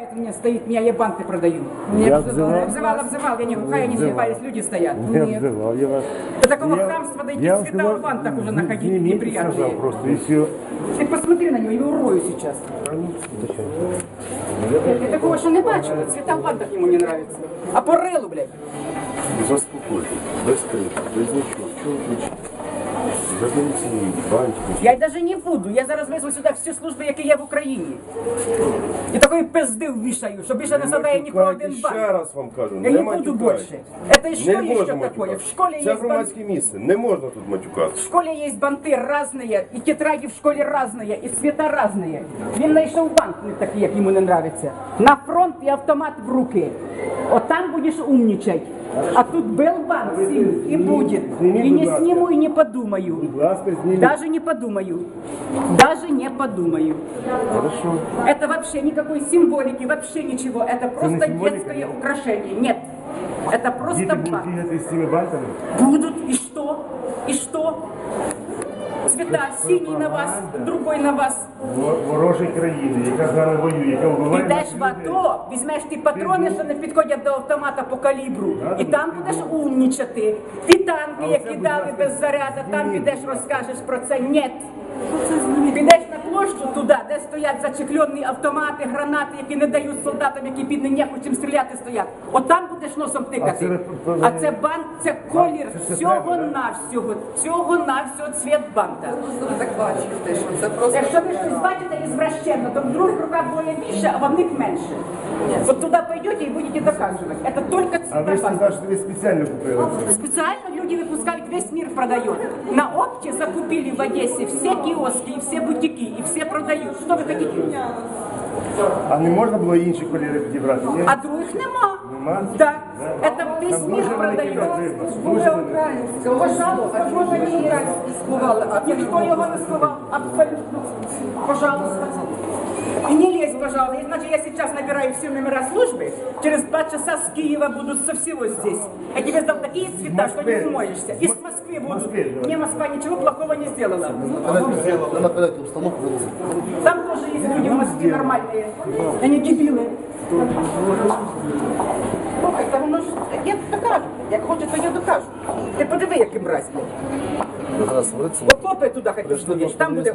обзывает меня, стоит, меня я банты продаю. Я обзывал? Обзывал, обзывал, я не глухая, не слепая, люди стоят. Я обзывал, я вас... До такого Я- хамства дойти я цвета в бантах уже находить неприятные. сказал просто, и все. Ти посмотри на нього, я урою сейчас. Я такого ще не бачила, цвета в бантах йому не нравится. А по рилу, блядь. Заспокойтесь, без критики, без нічого. Чого ви кричите? Заберіть її, бантики. Я даже не буду, я зараз визву сюди всі служби, які є в Україні. І такої пизди ввішаю, що більше не задає нікого один Ще банк. раз вам кажу, Я не буду матюкайтесь. больше. Это и Не что еще можна такое? матюкати. В школе Це есть банк. громадське місце, не можна тут матюкати. В школе есть банты разные, и тетради в школі разные, і цвета разные. Він знайшов банк не такий, як йому не нравиться. На фронт і автомат в руки. От там будеш умничать. А тут был банк сим, и будет. Сними, И не будь ласка. сниму, и не подумаю. Будь ласка, зніміть. Даже не подумаю. Даже не подумаю. Хорошо. Это вообще никакой символики, вообще ничего. Это просто символика? детское украшение. Нет. Это просто Діти будуть банк. бігати з цими бантами? Будут. И что? И что? Цвета синій на вас, другой на вас. ворожі Ворожої країни, яка з нами воює, яка вбиває Підеш в. АТО, візьмеш ті патрони, що не підходять до автомата по калібру, і там будеш умнічати. Ті танки, які дали без заряду, там підеш розкажеш про це. Ні. Підеш площу туди, де стоять зачеклені автомати, гранати, які не дають солдатам, які під не хочуть стріляти, стоять. От там будеш носом тикати. А це банк, це колір це- це всього навсього, всього навсього цвіт банка. Так бачите, що це просто Якщо ви щось бачите із то в других руках двоє більше, а в одних менше. От туди пойдете і будете доказувати. Это только А ви ж ви спеціально купили це. Специально люди выпускают, весь мир продает. На опте закупили в Одессе все киоски, и все бутики, и все продают. Что вы хотите? А не можна було інші кольори підібрати? Ні? А других нема. Нема? Да. Весь Там мир. Дуже великий. Пожалуйста, можно не играть. сховали, а Никто его не сховал. Абсолютно. Пожалуйста. И не лезь, пожалуйста. Иначе я сейчас набираю все номера службы. Через два часа с Киева будут со всего здесь. Я тебе дам такие цвета, что не Москвы. умоешься. Из Москвы будут. Мне Москва ничего плохого не сделала. Ви наперед установку. Там тоже есть люди в Москве нормальные. Они дебилы. Слухайте, воно ж, я. Як хоче, то я докажу. Ти подиви, який мразь. Топай туди, хай там буде